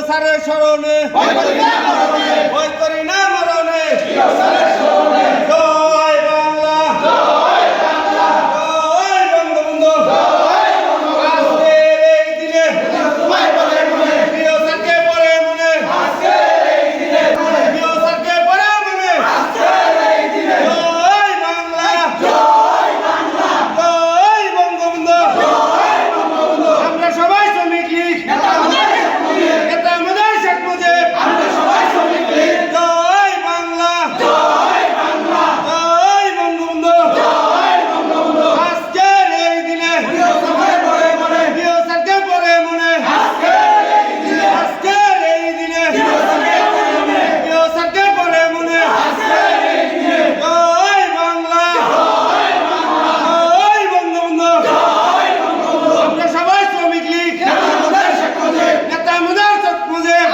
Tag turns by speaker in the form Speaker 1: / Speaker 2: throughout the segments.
Speaker 1: স্যারের স্মরণে। ভয় করি না মরণে জয় বাংলা জয় বঙ্গবন্ধু আজকের এই দিনে প্রিয় স্যারকে পড়ে মনে প্রিয় স্যারকে পড়ে মনে জয় বাংলা জয় বঙ্গবন্ধু আমরা সবাই শ্রমিক লীগ নেতা আমাদের শেখ মুজিব জয় বাংলা জয় বঙ্গবন্ধু আজকের এই দিনে প্রিয় স্যারকে পড়ে মনে আজকের এই দিনে প্রিয় স্যারকে পড়ে মনে জয় বাংলা জয় বঙ্গবন্ধু আমরা সবাই শ্রমিক লীগ নেতা আমাদের শেখ মুজিব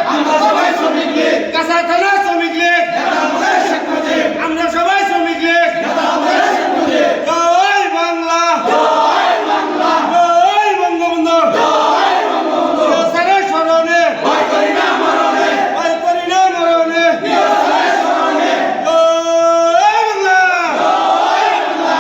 Speaker 1: কাঁচা থানা শ্রমিক লীগ আমরা সবাই শ্রমিক লীগ জয় বাংলা জয় বঙ্গবন্ধু প্রিয় স্যারের স্মরণে ভয় করি না মরণে জয় বাংলা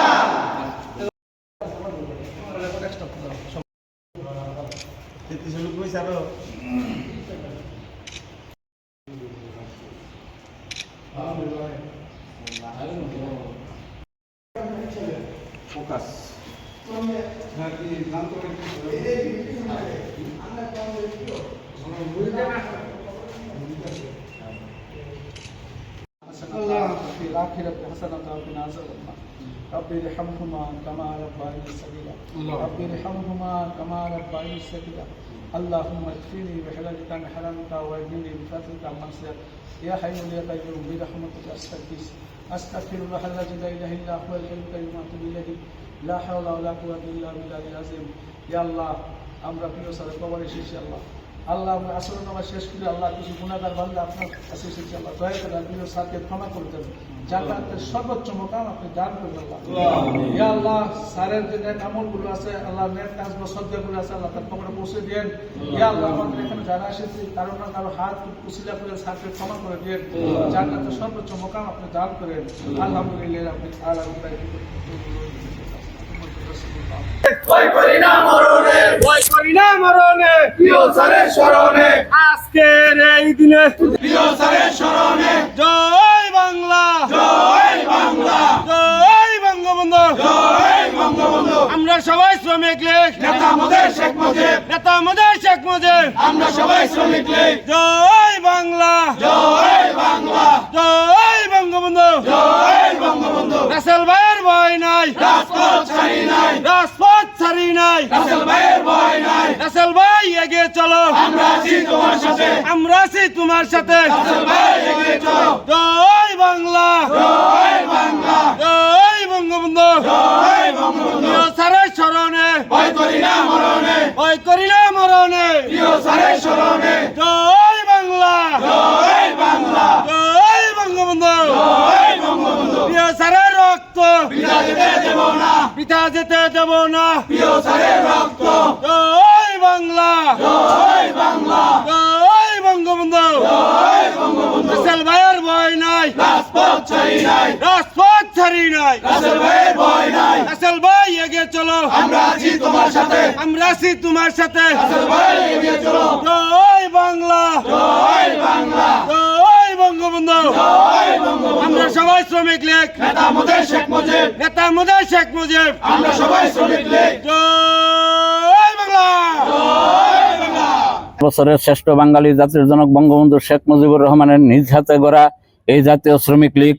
Speaker 2: الله في الآخرة حسنة وقنا عذاب النار رب ارحمهما كما ربياني صغيرا رب ارحمهما كما ربياني صغيرا اللهم اكفني بحلالك عن حرامك واهدني بفضلك عمن سير يا حي يا قيوم برحمتك استغيث استغفر الله الذي لا اله الا هو الحي القيوم واتوب اليه لا حول ولا قوه الا بالله العظيم يا الله আমরা প্রিয় সাথে কবর এসেছি আল্লাহ আল্লাহ আমরা আসলে নামাজ শেষ করে আল্লাহ কিছু গুণাগার বান্ধা আপনার কাছে এসেছি আল্লাহ দয়া করে প্রিয় স্যারকে ক্ষমা করে দেন। জান্নাতের সর্বোচ্চ মোকাম আপনি দান আল্লাহ। ইয়া আল্লাহ স্যারের যে নেক আমলগুলো আছে আল্লাহ নেক কাজ বা আছে আল্লাহ তার কবরে পৌঁছে দেন ইয়া আল্লাহ আমাদের এখানে যারা এসেছে কারও না কারও হাত কুশিলা করে স্যারকে ক্ষমা করে দেন জান্নাতের সর্বোচ্চ মোকাম আপনি দান করেন। আলহামদুলিল্লাহ আপনি আল্লাহ
Speaker 1: ভয় করি না মরণে। ভয় করি না মরণে।
Speaker 3: প্রিয় স্যারের স্মরণে।
Speaker 1: আজকের এই দিনে
Speaker 3: প্রিয় স্যারের স্মরণে।
Speaker 1: জয় বাংলা।
Speaker 3: জয় বাংলা।
Speaker 1: জয় বঙ্গবন্ধু।
Speaker 3: জয় বঙ্গবন্ধু।
Speaker 1: আমরা সবাই শ্রমিক লীগ।
Speaker 3: নেতা আমাদের শেখ মুজিব।
Speaker 1: নেতা আমাদের শেখ মুজিব।
Speaker 3: আমরা সবাই শ্রমিক লীগ।
Speaker 1: জয় বাংলা
Speaker 3: জয় বাংলা
Speaker 1: জয় বঙ্গবন্ধু
Speaker 3: জয় বঙ্গবন্ধু
Speaker 1: রাসেল ভাইয়ের ভয় নাই
Speaker 3: রাজপথ ছাড়ি নাই।
Speaker 1: রাজপথ ছাড়ি নাই।
Speaker 3: রাসেল ভাইয়ের ভয় নাই।
Speaker 1: রাসেল ভাই এগিয়ে চলো।
Speaker 3: আমরা আছি তোমার সাথে।
Speaker 1: আমরা আছি তোমার সাথে।
Speaker 3: রাসেল ভাই এগিয়ে চলো।
Speaker 1: জয় বাংলা।
Speaker 3: জয় বাংলা।
Speaker 1: জয় বঙ্গবন্ধু।
Speaker 3: জয় বঙ্গবন্ধু।
Speaker 1: প্রিয় স্যারের স্মরণে।
Speaker 3: ভয় করি না মরণে।
Speaker 1: ভয় করি না মরণে।
Speaker 3: প্রিয় স্যারের স্মরণে।
Speaker 1: জয় বাংলা।
Speaker 3: জয় বাংলা।
Speaker 1: জয় বঙ্গবন্ধু।
Speaker 3: জয় বঙ্গবন্ধু।
Speaker 1: প্রিয় স্যারের রক্ত।
Speaker 3: পিতা যেতে দেব না।
Speaker 1: পিতা যেতে দেব না।
Speaker 3: প্রিয় স্যারের রক্ত।
Speaker 1: জয় বাংলা।
Speaker 3: জয় বাংলা।
Speaker 1: জয় বঙ্গবন্ধু।
Speaker 3: জয় বঙ্গবন্ধু।
Speaker 1: রাসেল ভাইয়ের ভয় নাই।
Speaker 3: রাজপথ ছাড়ি নাই।
Speaker 1: রাজপথ ছাড়ি নাই।
Speaker 3: রাসেল ভাইয়ের ভয় নাই।
Speaker 1: রাসেল ভাই এগিয়ে চলো।
Speaker 3: আমরা আছি তোমার সাথে।
Speaker 1: আমরা আছি তোমার সাথে।
Speaker 3: রাসেল ভাই এগিয়ে চলো।
Speaker 1: জয় বাংলা।
Speaker 3: জয় বাংলা।
Speaker 1: বঙ্গবন্ধু। আমরা সবাই শ্রমিক লীগ।
Speaker 3: নেতা শেখ মুজিব।
Speaker 1: নেতা শেখ মুজিব।
Speaker 3: আমরা সবাই শ্রমিক লীগ।
Speaker 1: জয় বাংলা।
Speaker 4: বছরের শ্রেষ্ঠ বাঙালি জাতির জনক বঙ্গবন্ধু শেখ মুজিবুর রহমানের নিজ হাতে গড়া এই জাতীয় শ্রমিক লীগ।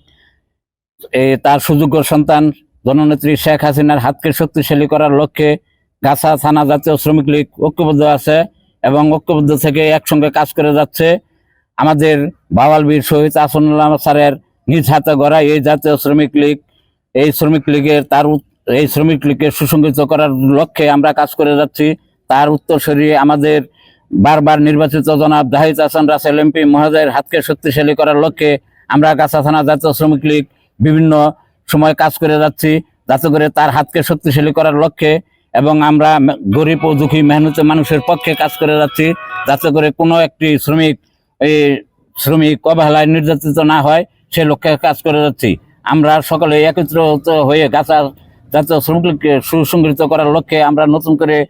Speaker 4: এই তার সুযোগ্য সন্তান জননেত্রী শেখ হাসিনার হাতকে শক্তিশালী করার লক্ষ্যে গাছা থানা জাতীয় শ্রমিক লীগ ঐক্যবদ্ধ আছে এবং ঐক্যবদ্ধ থেকে একসঙ্গে কাজ করে যাচ্ছে। আমাদের বাওয়াল বীর শহীদ আসনুল্লাহ স্যারের নিজ হাতে গড়া এই জাতীয় শ্রমিক লীগ, এই শ্রমিক লীগের তার এই শ্রমিক লীগকে সুসংগঠিত করার লক্ষ্যে আমরা কাজ করে যাচ্ছি। তার উত্তরসূরি আমাদের বারবার নির্বাচিত জনাব জাহিদ হাসান রাসেল এমপি মহোদয়ের হাতকে শক্তিশালী করার লক্ষ্যে আমরা গাছা থানা জাতীয় শ্রমিক লীগ বিভিন্ন সময় কাজ করে যাচ্ছি, যাতে করে তার হাতকে শক্তিশালী করার লক্ষ্যে এবং আমরা গরিব ও দুঃখী মেহনত মানুষের পক্ষে কাজ করে যাচ্ছি, যাতে করে কোনো একটি শ্রমিক এই শ্রমিক অবহেলায় নির্যাতিত না হয়, সে লক্ষ্যে কাজ করে যাচ্ছি। আমরা সকলে একত্রিত হয়ে গাছা জাতীয় শ্রমিক লীগকে করার লক্ষ্যে আমরা নতুন করে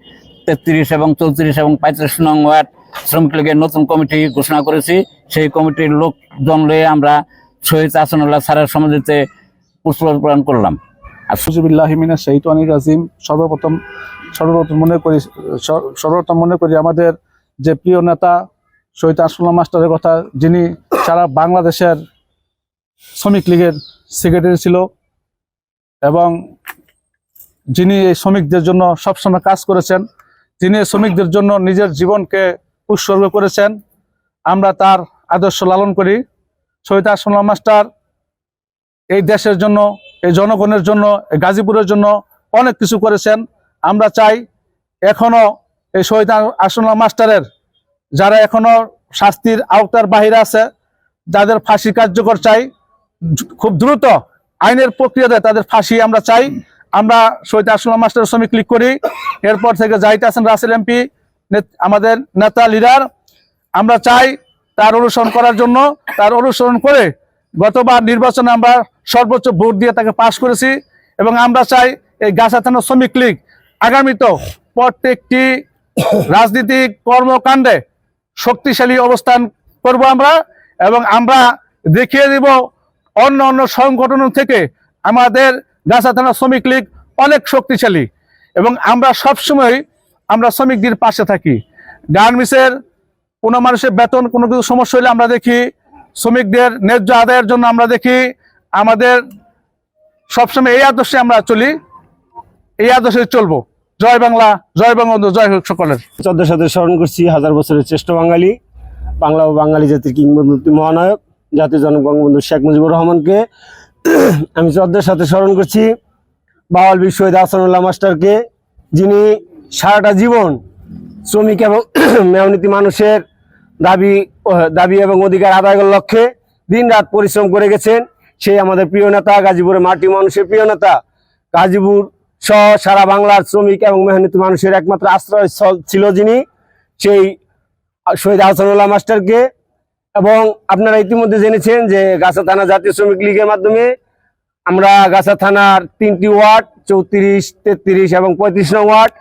Speaker 4: তেত্রিশ এবং চৌত্রিশ এবং পঁয়ত্রিশ নং ওয়ার্ড শ্রমিক লীগের নতুন কমিটি ঘোষণা করেছি। সেই কমিটির লোকজন লয়ে আমরা শহীদ আসানুল্লাহ স্যারের সমাধিতে পুষ্প প্রদান করলাম। আর
Speaker 2: সুজুবিল্লাহিমিনা শহীদানির রাজিম। সর্বপ্রথম সর্বপ্রথম মনে করি সর- সর্বপ্রথম মনে করি আমাদের যে প্রিয় নেতা শহীদ আসলাম মাস্টারের কথা, যিনি সারা বাংলাদেশের শ্রমিক লীগের সেক্রেটারি ছিল এবং যিনি এই শ্রমিকদের জন্য সবসময় কাজ করেছেন, যিনি এই শ্রমিকদের জন্য নিজের জীবনকে উৎসর্গ করেছেন, আমরা তার আদর্শ লালন করি। শহীদ আসলাম মাস্টার এই দেশের জন্য, এই জনগণের জন্য, এই গাজীপুরের জন্য অনেক কিছু করেছেন। আমরা চাই এখনও এই শহীদ আসনুল্লাহ মাস্টারের যারা এখনও শাস্তির আওতার বাহিরে আছে, যাদের ফাঁসি কার্যকর চাই, খুব দ্রুত আইনের প্রক্রিয়াতে তাদের ফাঁসি আমরা চাই। আমরা শহীদ আসনুল্লাহ মাস্টার শ্রমিক লীগ করি। এরপর থেকে জাহিদ হাসান রাসেল এমপি আমাদের নেতা লিডার। আমরা চাই তার অনুসরণ করার জন্য, তার অনুসরণ করে গতবার নির্বাচনে আমরা সর্বোচ্চ ভোট দিয়ে তাকে পাশ করেছি এবং আমরা চাই এই গাছা থানা শ্রমিক লীগ আগামীতেও প্রত্যেকটি রাজনীতিক কর্মকাণ্ডে শক্তিশালী অবস্থান করব আমরা এবং আমরা দেখিয়ে দিব অন্য অন্য সংগঠন থেকে আমাদের গাছা থানা শ্রমিক লীগ অনেক শক্তিশালী এবং আমরা সবসময় আমরা শ্রমিকদের পাশে থাকি। গার্মেন্টসের কোনো মানুষের বেতন, কোনো কিছু সমস্যা হলে আমরা দেখি। শ্রমিকদের ন্যায্য আদায়ের জন্য আমরা দেখি। আমাদের সবসময় এই আদর্শে আমরা চলি, এই আদর্শে চলবো। জয় বাংলা, জয় বঙ্গবন্ধু, জয় হোক সকলের।
Speaker 5: চোদ্দের সাথে স্মরণ করছি হাজার বছরের শ্রেষ্ঠ বাঙালি, বাংলা ও বাঙালি জাতির কিংবদন্তি মহানায়ক, জাতির জনক বঙ্গবন্ধু শেখ মুজিবুর রহমানকে। আমি চোদ্দের সাথে স্মরণ করছি বাওয়াল বীর শহীদ আসানুল্লাহ মাস্টারকে, যিনি সারাটা জীবন শ্রমিক এবং মেয়নীতি মানুষের দাবি দাবি এবং অধিকার আদায়ের লক্ষ্যে দিন রাত পরিশ্রম করে গেছেন। সেই আমাদের প্রিয় নেতা, গাজীপুরের মাটি মানুষের প্রিয় নেতা, গাজীপুর সারা বাংলার শ্রমিক এবং মেহনতি মানুষের একমাত্র আশ্রয় ছিল যিনি সেই শহীদ আহসানুল্লাহ মাস্টারকে। এবং আপনারা ইতিমধ্যে জেনেছেন যে গাছা থানা জাতীয় শ্রমিক লীগের মাধ্যমে আমরা গাছা থানার তিনটি ওয়ার্ড, চৌত্রিশ, তেত্রিশ এবং পঁয়ত্রিশ নং ওয়ার্ড,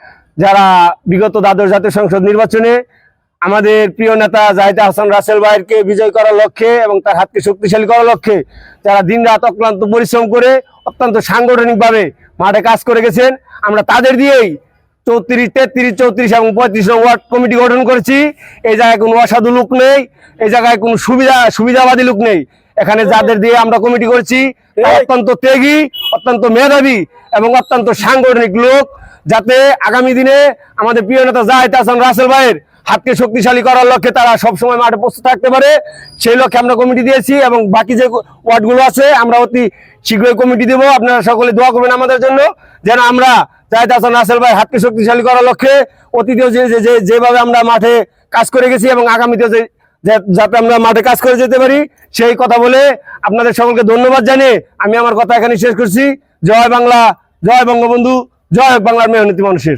Speaker 5: যারা বিগত দ্বাদশ জাতীয় সংসদ নির্বাচনে আমাদের প্রিয় নেতা জাহিদ হাসান রাসেল ভাইয়েরকে বিজয় করার লক্ষ্যে এবং তার হাতকে শক্তিশালী করার লক্ষ্যে যারা দিন রাত অক্লান্ত পরিশ্রম করে অত্যন্ত সাংগঠনিকভাবে মাঠে কাজ করে গেছেন আমরা তাদের দিয়েই চৌত্রিশ তেত্রিশ চৌত্রিশ এবং পঁয়ত্রিশ ওয়ার্ড কমিটি গঠন করেছি। এই জায়গায় কোনো অসাধু লোক নেই এই জায়গায় কোনো সুবিধা সুবিধাবাদী লোক নেই। এখানে যাদের দিয়ে আমরা কমিটি করেছি অত্যন্ত ত্যাগী অত্যন্ত মেধাবী এবং অত্যন্ত সাংগঠনিক লোক। যাতে আগামী দিনে আমাদের প্রিয় নেতা জাহিদ হাসান রাসেল ভাইয়ের হাতকে শক্তিশালী করার লক্ষ্যে তারা সবসময় মাঠে প্রস্তুত থাকতে পারে। সেই লক্ষ্যে আমরা কমিটি দিয়েছি এবং বাকি যে ওয়ার্ডগুলো আছে, আমরা অতি শীঘ্রই কমিটি দেবো। আপনারা সকলে দোয়া করবেন আমাদের জন্য, যেন আমরা জাহিদ হাসান রাসেল ভাই হাতকে শক্তিশালী করার লক্ষ্যে অতীতেও যে, যে- যেভাবে আমরা মাঠে কাজ করে গেছি এবং আগামীতে যে যাতে আমরা মাঠে কাজ করে যেতে পারি, সেই কথা বলে আপনাদের সকলকে ধন্যবাদ জানিয়ে আমি আমার কথা এখানে শেষ করছি। জয় বাংলা, জয় বঙ্গবন্ধু, জয় বাংলার মেহনতি মানুষের